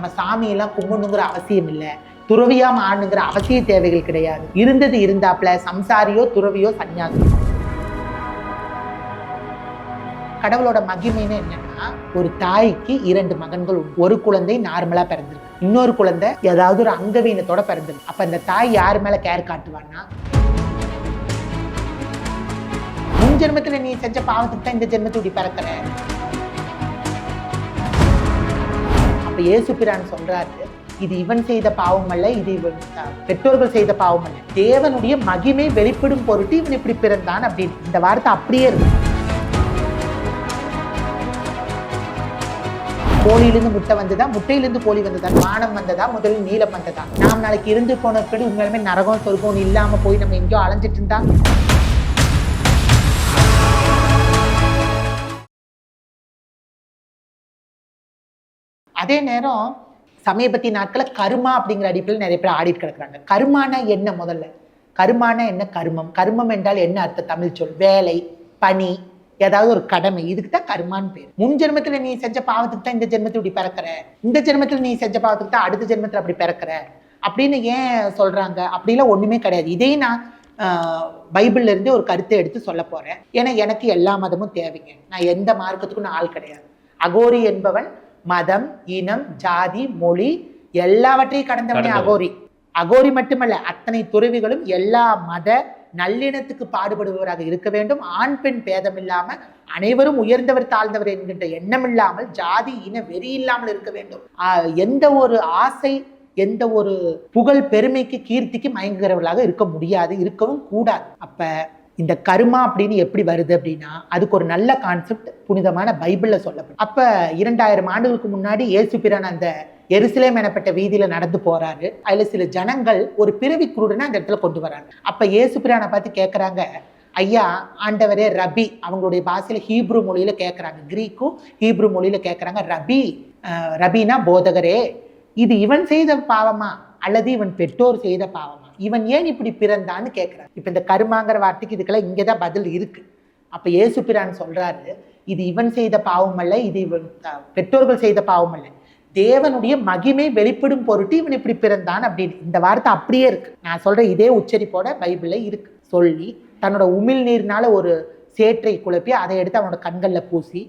நம்ம சாமியெல்லாம் கும்பிடணுங்கிற அவசியம் இல்லை. துறவியா மாறணுங்கிற அவசிய தேவைகள் கிடையாது. இருந்தது இருந்தாப்புல சம்சாரியோ துறவியோ சன்னியாசி கடவுளோட மகிமைன்னு என்னன்னா ஒரு தாய்க்கு இரண்டு மகன்கள் உண்டு. ஒரு குழந்தை நார்மலா பிறந்திருக்கு. இன்னொரு குழந்தை ஏதாவது ஒரு அங்கவீனத்தோட பிறந்திருக்கு. அப்ப அந்த தாய் யார் மேல கேர் காட்டுவான்னா? முன் ஜென்மத்துல நீ செஞ்ச பாவத்துக்கு தான் இந்த ஜென்மத்தை இப்படி பிறக்கிற அப்ப இயேசு பிரான் சொல்றாரு இது இவன் செய்த பாவம் அல்ல இது இவன் பெற்றோர்கள் செய்த பாவம் அல்ல தேவனுடைய மகிமை வெளிப்படும் பொருட்டு இவன் இப்படி பிறந்தான் அப்படின்னு. இந்த வார்த்தை அப்படியே இருக்கு. கோழியிலிருந்து முட்டை வந்ததா? முட்டையிலிருந்து கோழி வந்ததா? வானம் வந்ததா? முதலில் நீளம் வந்ததா? நாம் நாளைக்கு இருந்து போன பிறகு நரகம் சொர்க்கம் இல்லாம போய் நம்ம எங்கேயோ அலைஞ்சிட்டு இருந்தா? அதே நேரம் சமீபத்திய நாட்களில் கருமா அப்படிங்கிற அடிப்பில் நிறைய பேர் ஆடிட்டு கிடக்குறாங்க. கருமானா என்ன முதல்ல? கருமானா என்ன கருமம்? கருமம் என்றால் என்ன அர்த்தம்? தமிழ் சொல். வேலை பணி ஏதாவது ஒரு கடமை. இதுக்கு தான் கருமான்னு பேர். முன் ஜென்மத்தில் நீ செஞ்ச பாவத்துக்கு தான் இந்த ஜென்மத்தில் இப்படி பிறக்கிற. இந்த ஜென்மத்தில் நீ செஞ்ச பாவத்துக்கு தான் அடுத்த ஜென்மத்தில் அப்படி பிறக்கிற. அப்படின்னு ஏன் சொல்கிறாங்க அப்படிலாம் ஒன்றுமே கிடையாது. இதே நான் பைபிள்ல இருந்து ஒரு கருத்தை எடுத்து சொல்ல போகிறேன் ஏன்னா எனக்கு எல்லா மதமும் தேவைங்க. நான் எந்த மார்க்கத்துக்கும் நான் ஆள் கிடையாது. அகோரி என்பவன் மதம் இனம் ஜாதி மொழி எல்லாவற்றையும் கடந்தவனே. அகோரி. அகோரி மட்டுமல்ல அத்தனை துறவிகளும் எல்லா மத நல்லிணத்துக்கு பாடுபடுபவராக இருக்க வேண்டும். ஆண் பெண் பேதம் இல்லாம அனைவரும் உயர்ந்தவர் தாழ்ந்தவர் என்கின்ற எண்ணம் இல்லாமல் ஜாதி இன வெறி இல்லாமல் இருக்க வேண்டும். ஆஹ் எந்த ஒரு ஆசை எந்த ஒரு புகழ் பெருமைக்கு கீர்த்திக்கு மயங்குகிறவர்களாக இருக்க முடியாது இருக்கவும் கூடாது. அப்ப இந்த கருமா அப்படின்னு எப்படி வருது அப்படின்னா அதுக்கு ஒரு நல்ல கான்செப்ட் புனிதமான பைபிளில் சொல்லப்படும். அப்போ இரண்டாயிரம் ஆண்டுகளுக்கு முன்னாடி இயேசு பிரான் அந்த எருசலேம் எனப்பட்ட வீதியில நடந்து போறாரு. அதுல சில ஜனங்கள் ஒரு பிறவி குருடனை அந்த இடத்துல கொண்டு வராங்க. அப்ப இயேசு பிரானை பார்த்து கேட்குறாங்க ஐயா ஆண்டவரே ரபி. அவங்களுடைய பாஷையில ஹீப்ரு மொழியில கேட்குறாங்க கிரீக்கும் ஹீப்ரு மொழியில கேட்குறாங்க ரபி ரபினா போதகரே. இது இவன் செய்த பாவமா? அல்லது இவன் பெற்றோர் செய்த பாவமா? இவன் ஏன் இப்படி பிறந்தான்னு கேட்குறான் இப்போ இந்த கருமாங்கிற வார்த்தைக்கு இதுக்கெல்லாம் இங்கே தான் பதில் இருக்குது அப்போ இயேசு பிரான் இது இவன் செய்த பாவம் அல்ல இது இவன் பெற்றோர்கள் செய்த பாவம் அல்ல தேவனுடைய மகிமை வெளிப்படும் பொருட்டு இவன் இப்படி பிறந்தான் அப்படின்னு. இந்த வார்த்தை அப்படியே இருக்கு. நான் சொல்ற இதே உச்சரிப்போட பைபிளில் இருக்கு. சொல்லி தன்னோட உமிழ் நீர்னால ஒரு சேற்றை குழப்பி அதை எடுத்து அவனோட கண்களில் பூசி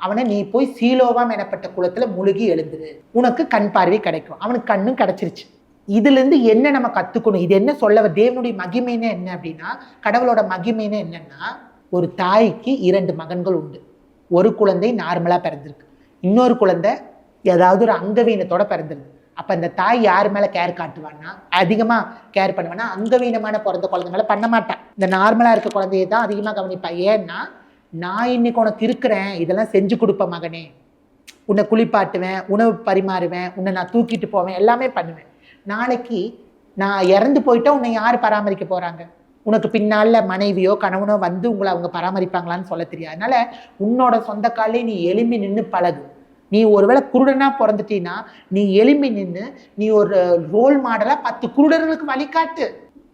அவனை நீ போய் சீலோவாம் எனப்பட்ட குளத்துல முழுகி எழுந்துரு. உனக்கு கண் பார்வை கிடைக்கும். அவனுக்கு கண்ணும் கிடைச்சிருச்சு. இதுலேருந்து என்ன நம்ம கற்றுக்கணும் இது என்ன சொல்ல தேவனுடைய மகிமைன்னு என்ன அப்படின்னா கடவுளோட மகிமைன்னு என்னென்னா ஒரு தாய்க்கு இரண்டு மகன்கள் உண்டு. ஒரு குழந்தை நார்மலாக பிறந்திருக்கு. இன்னொரு குழந்தை ஏதாவது ஒரு அங்கவீனத்தோட பிறந்திருக்கு. அப்போ அந்த தாய் யார் மேலே கேர் காட்டுவான்னா அதிகமாக கேர் பண்ணுவானா அங்கவீனமான பிறந்த குழந்தை மேலே பண்ண மாட்டான். இந்த நார்மலாக இருக்க குழந்தைய தான் அதிகமாக கவனிப்பான் ஏன்னா நான் இன்னைக்கு உனக்கு இருக்கிறேன் இதெல்லாம் செஞ்சு கொடுப்பேன் மகனே. உன்னை குளிப்பாட்டுவேன் உணவு பரிமாறுவேன் உன்னை நான் தூக்கிட்டு போவேன் எல்லாமே பண்ணுவேன். நாளைக்கு நான் இறந்து போயிட்டா உன்னை யார் பராமரிக்க போறாங்க? உனக்கு பின்னால மனைவியோ கணவனோ வந்து உங்களை அவங்க பராமரிப்பாங்களான்னு சொல்ல தெரியாது. அதனால உன்னோட சொந்த காலே நீ எலும்பி நின்று பழகு. நீ ஒருவேளை குருடனா பிறந்துட்டீன்னா நீ எலும்பி நின்று நீ ஒரு ரோல் மாடலா பத்து குருடர்களுக்கு வழிகாட்டு.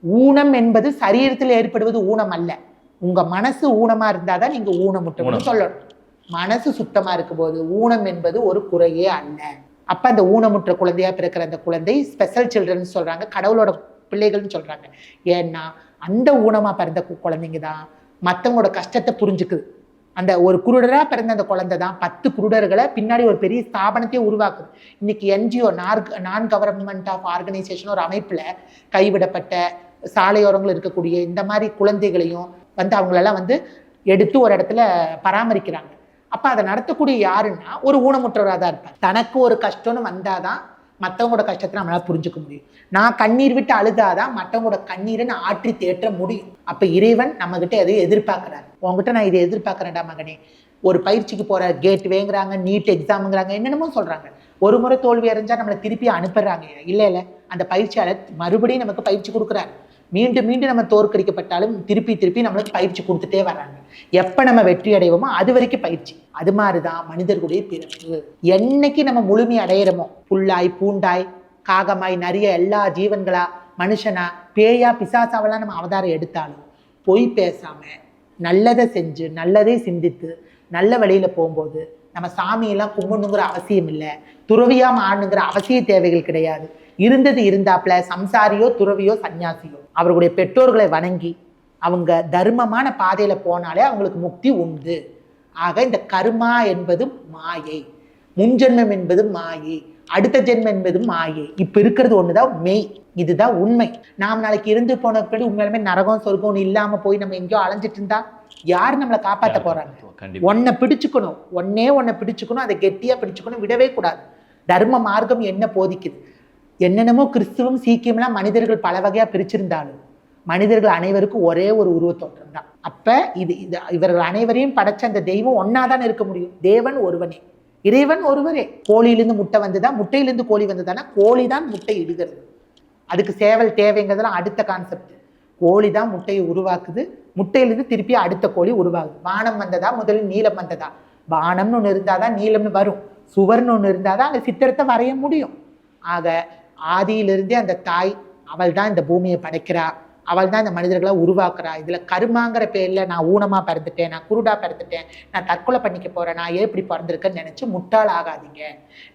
ஊனம் என்பது சரீரத்தில் ஏற்படுவது ஊனம் அல்ல. உங்க மனசு ஊனமா இருந்தாதான் நீங்க ஊனமுட்டணும்னு ஊனம். சொல்லணும். மனசு சுத்தமா இருக்கும்போது ஊனம் என்பது ஒரு குறையே அல்ல. அப்ப அந்த ஊனமுற்ற குழந்தையா பிறக்கிற அந்த குழந்தை ஸ்பெஷல் சில்ட்ரன் சொல்றாங்க. கடவுளோட பிள்ளைகள்னு சொல்றாங்க. ஏன்னா அந்த ஊனமா பிறந்த குழந்தைங்க தான் மற்றவங்களோட கஷ்டத்தை புரிஞ்சுக்குது. அந்த ஒரு குருடராக பிறந்த அந்த குழந்தை தான் பத்து குருடர்களை பின்னாடி ஒரு பெரிய ஸ்தாபனத்தையே உருவாக்குது. இன்னைக்கு என்ஜிஓ நார் நான் கவர்மெண்ட் ஆஃப் ஆர்கனைசேஷன் ஒரு அமைப்பில் கைவிடப்பட்ட சாலையோரங்கள் இருக்கக்கூடிய இந்த மாதிரி குழந்தைகளையும் வந்து அவங்களெல்லாம் வந்து எடுத்து ஒரு இடத்துல பராமரிக்கிறாங்க. அப்ப அதை நடத்தக்கூடிய யாருன்னா ஒரு ஊனமுற்றவராக தான் இருப்பார். தனக்கு ஒரு கஷ்டம்னு வந்தாதான் மற்றவங்களோட கஷ்டத்தை நம்மளால புரிஞ்சுக்க முடியும். நான் கண்ணீர் விட்டு அழுதாதான் மற்றவங்களோட கண்ணீரை நான் ஆற்றி தேற்ற முடியும். அப்ப இறைவன் நம்ம கிட்ட எதையும் எதிர்பார்க்குறாரு. உங்ககிட்ட நான் இதை எதிர்பார்க்கறேன்டா மகனே. ஒரு பயிற்சிக்கு போற கேட்வேங்கிறாங்க நீட் எக்ஸாமுங்கிறாங்க என்னென்னமோ சொல்றாங்க. ஒரு முறை தோல்வி அறிஞ்சா நம்மளை திருப்பி அனுப்புறாங்க. இல்ல இல்ல. அந்த பயிற்சியாளர் மறுபடியும் நமக்கு பயிற்சி கொடுக்குறாரு. மீண்டும் மீண்டும் நம்ம தோற்கடிக்கப்பட்டாலும் திருப்பி திருப்பி நம்மளுக்கு பயிற்சி கொடுத்துட்டே வராங்க எப்போ நம்ம வெற்றி அடைவோமோ அது வரைக்கும் பயிற்சி. அது மாதிரிதான் மனிதர்களுடைய பிறப்பு. என்னைக்கு நம்ம முழுமை அடையிறோமோ புல்லாய் பூண்டாய் காகமாய் நிறைய எல்லா ஜீவன்களா மனுஷனா பேயா பிசாசாவெல்லாம் நம்ம அவதாரம் எடுத்தாலும் பொய் பேசாம நல்லதை செஞ்சு நல்லதை சிந்தித்து நல்ல வழியில போகும்போது நம்ம சாமியெல்லாம் கும்பிடணுங்கிற அவசியம் இல்லை துறவியா மாறணுங்கிற அவசிய தேவைகள் கிடையாது. இருந்தது இருந்தாப்புல சம்சாரியோ துறவியோ சன்னியாசியோ அவர்களுடைய பெற்றோர்களை வணங்கி அவங்க தர்மமான பாதையில போனாலே அவங்களுக்கு முக்தி உண்டு. ஆக இந்த கர்மா என்பது மாயை. முன்ஜென்மம் என்பது மாயை. அடுத்த ஜென்மம் என்பது மாயை. இப்ப இருக்கிறது ஒண்ணுதான் மெய். இதுதான் உண்மை. நாம் நாளைக்கு இருந்து போன பின்னாடி உண்மையிலுமே நரகம் சொர்க்கம் இல்லாம போய் நம்ம எங்கேயோ அலைஞ்சிட்டு இருந்தா யார் நம்மளை காப்பாத்த போறாங்க? ஒன்னை பிடிச்சுக்கணும். ஒன்னே ஒன்னை பிடிச்சுக்கணும் அதை கெட்டியா பிடிச்சுக்கணும் விடவே கூடாது. தர்ம மார்க்கம் என்ன போதிக்குது? என்னென்னமோ கிறிஸ்துவம் சீக்கியம்லாம் மனிதர்கள் பல வகையாக பிரிச்சிருந்தாலும் மனிதர்கள் அனைவருக்கும் ஒரே ஒரு உருவத்தோற்றம் தான். அப்போ இது இது இவர்கள் அனைவரையும் படைச்ச அந்த தெய்வம் ஒன்னாதான் இருக்க முடியும்? தேவன் ஒருவனே. இறைவன் ஒருவரே. கோழியிலேருந்து முட்டை வந்ததா? முட்டையிலேருந்து கோழி வந்ததானா? கோழி தான் முட்டை இடுகிறது. அதுக்கு சேவல் தேவைங்கிறதெல்லாம் அடுத்த கான்செப்ட் கோழி தான் முட்டையை உருவாக்குது. முட்டையிலிருந்து திருப்பி அடுத்த கோழி உருவாகுது. வானம் வந்ததா? முதலில் நீளம் வந்ததா? வானம்னு ஒன்று இருந்தாதான் நீலம்னு வரும். சுவர்னு ஒன்று இருந்தாதான் அந்த சித்திரத்தை வரைய முடியும். ஆக ஆதியிலிருந்தே அந்த தாய் அவள் தான் இந்த பூமியை படைக்கிறா. அவள் தான் இந்த மனிதர்களை உருவாக்குறா. இதுல கருமாங்கிற பேர்ல நான் ஊனமா பிறந்துட்டேன் நான் குருடா பிறந்துட்டேன் நான் தற்கொலை பண்ணிக்க போறேன் நான் ஏன் இப்படி பிறந்திருக்கேன்னு நினைச்சு முட்டாள் ஆகாதீங்க.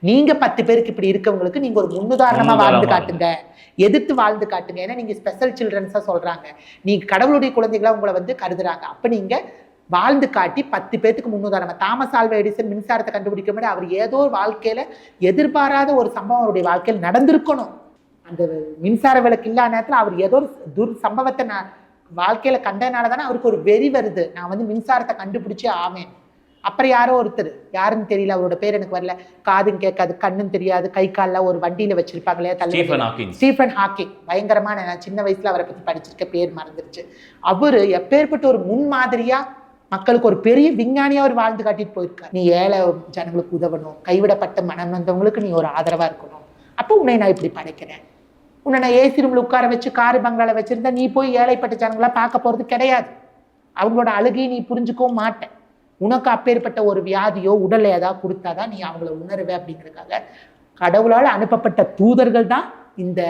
நீங்க பத்து பேருக்கு இப்படி இருக்கவங்களுக்கு நீங்க ஒரு முன்னுதாரணமா வாழ்ந்து காட்டுங்க. எதிர்த்து வாழ்ந்து காட்டுங்க. ஏன்னா நீங்க ஸ்பெஷல் சில்ட்ரன்ஸா சொல்றாங்க. நீங்க கடவுளுடைய குழந்தைகளா உங்களை வந்து கருதுறாங்க. அப்ப நீங்க வாழ்ந்து காட்டி பத்து பேத்துக்கு முன்னுதாரணமா தாமஸ் ஆல்வா எடிசன் மின்சாரத்தை கண்டுபிடிக்க முன்னாடி அவர் ஏதோ ஒரு வாழ்க்கையில எதிர்பாராத ஒரு சம்பவம் அவருடைய வாழ்க்கையில் நடந்திருக்கணும். அந்த மின்சார விளக்கு இல்லாத நேரத்துல அவர் ஏதோ ஒரு துர் சம்பவத்தை நான் வாழ்க்கையில கண்டதுனால தானே அவருக்கு ஒரு வெறி வருது. நான் வந்து மின்சாரத்தை கண்டுபிடிச்சே ஆவேன். அப்புறம் யாரோ ஒருத்தர் யாருன்னு தெரியல அவரோட பேர் எனக்கு வரல. காதும் கேட்காது கண்ணும் தெரியாது கை கால்ல ஒரு வண்டியில வச்சிருப்பாங்களே தள்ளு ஸ்டீஃபன் ஹாக்கிங். பயங்கரமான நான் சின்ன வயசுல அவரை பத்தி படிச்சிருக்க பேர் மறந்துருச்சு. அவரு எப்பேற்பட்ட ஒரு முன்மாதிரியா மக்களுக்கு ஒரு பெரிய விஞ்ஞானியா அவர் வாழ்ந்து காட்டிட்டு போயிருக்காரு. நீ ஏழை ஜனங்களுக்கு உதவணும் கைவிடப்பட்ட மனம் வந்தவங்களுக்கு நீ ஒரு ஆதரவா இருக்கணும். அப்போ உன்னை நான் இப்படி படைக்கிறேன். உன்னை நான் ஏசி ரூம்ல உட்கார வச்சு காரு பங்களால வச்சிருந்தா நீ போய் ஏழைப்பட்ட ஜனங்களா பார்க்க போறது கிடையாது. அவங்களோட அழுகையை நீ புரிஞ்சுக்கவும் மாட்டேன். உனக்கு அப்பேற்பட்ட ஒரு வியாதியோ உடலை ஏதாவது கொடுத்தாதான் நீ அவங்கள உணருவே அப்படிங்கிறதுக்காக கடவுளால் அனுப்பப்பட்ட தூதர்கள் தான் இந்த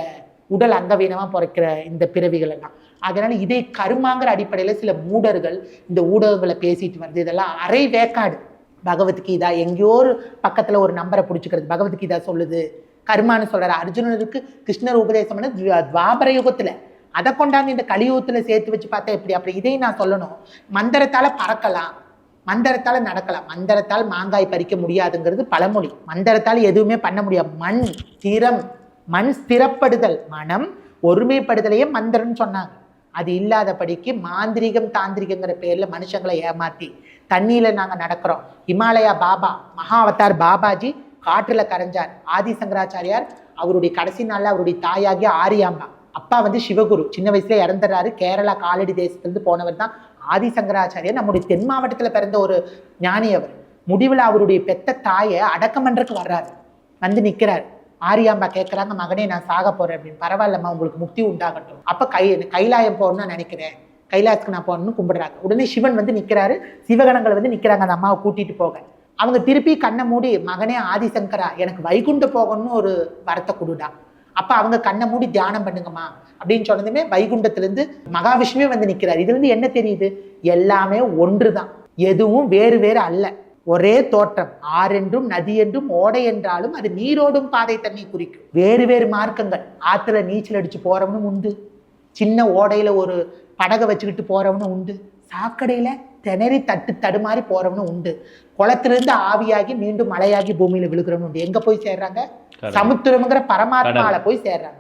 உடல் அங்கவீனமாக பிறக்கிற இந்த பிறவிகள் எல்லாம். அதனால இதை கருமாங்கிற அடிப்படையில் சில மூடர்கள் இந்த ஊடகங்களை பேசிட்டு வந்து இதெல்லாம் அரை வேக்காடு. பகவத்கீதா எங்கேயோ ஒரு பக்கத்தில் ஒரு நம்பரை பிடிச்சிக்கிறது. பகவத்கீதா சொல்லுது கர்மான்னு சொல்றாரு. அர்ஜுனனுக்கு கிருஷ்ணர் உபதேசம் பண்ண துவாபர யுகத்தில். அதை கொண்டாந்து இந்த கலியுகத்தில் சேர்த்து வச்சு பார்த்தா எப்படி? அப்படி இதையும் நான் சொல்லணும். மந்திரத்தால் பறக்கலாம் மந்திரத்தால் நடக்கலாம். மந்திரத்தால் மாங்காய் பறிக்க முடியாதுங்கிறது பழமொழி. மந்திரத்தால் எதுவுமே பண்ண முடியாது. மண் திறம் மண் ஸ்திரப்படுதல். மனம் ஒருமைப்படுதலையே மந்திரம்னு சொன்னாங்க. அது இல்லாதபடிக்கு மாந்திரிகம் தாந்திரிகங்கிற பேரில் மனுஷங்களை ஏமாத்தி தண்ணியில் நாங்கள் நடக்கிறோம். இமாலயா பாபா மகா அவதார் பாபாஜி காற்றில் கரைஞ்சார். ஆதி சங்கராச்சாரியார் அவருடைய கடைசி நாளில் அவருடைய தாயாகிய ஆரியாம்பா அப்பா வந்து சிவகுரு. சின்ன வயசுல இறந்துறாரு கேரளா காலடி தேசத்துலேருந்து போனவர் தான் ஆதி சங்கராச்சாரியார் நம்முடைய தென் மாவட்டத்தில் பிறந்த ஒரு ஞானி அவர். முடிவில் அவருடைய பெத்த தாயை அடக்கம் பண்றதுக்கு வர்றாரு. வந்து நிற்கிறார் ஆரியாம்பா கேட்குறாங்க மகனே நான் சாக போகிறேன் அப்படின்னு. பரவாயில்லம்மா உங்களுக்கு முக்தி உண்டாகட்டும். அப்போ கை கைலாயம் போகணும்னு நினைக்கிறேன். கைலாயத்துக்கு நான் போகணும்னு கும்பிடுறாங்க. உடனே சிவன் வந்து நிற்கிறாரு சிவகணங்கள் வந்து நிற்கிறாங்க அந்த அம்மாவை கூட்டிட்டு போக. அவங்க திருப்பி கண்ணை மூடி மகனே ஆதிசங்கரா எனக்கு வைகுண்ட போகணும்னு ஒரு வரத்தை கொடுடா. அப்போ அவங்க கண்ணை மூடி தியானம் பண்ணுங்கம்மா. அப்படின்னு சொன்னதுமே வைகுண்டத்துலேருந்து மகாவிஷ்ணுவே வந்து நிற்கிறார் இதுலேருந்து என்ன தெரியுது? எல்லாமே ஒன்று தான் எதுவும் வேறு வேறு அல்ல. ஒரே தோற்றம் ஆறென்றும் நதி என்றும் ஓடை என்றாலும் அது நீரோடும் பாதை தண்ணி குறிக்கும். வேறு வேறு மார்க்கங்கள். ஆத்துல நீச்சல் அடிச்சு போறவனும் உண்டு. சின்ன ஓடையில ஒரு படகை வச்சுக்கிட்டு போறவனும் உண்டு. சாக்கடையில திணறி தட்டு தடுமாறி போறவனும் உண்டு. குளத்திலிருந்து ஆவியாகி மீண்டும் மழையாகி பூமியில விழுகிறவனும் உண்டு. எங்க போய் சேர்றாங்க. சமுத்திரம்ங்கிற பரமாத்மால போய் சேர்றாங்க.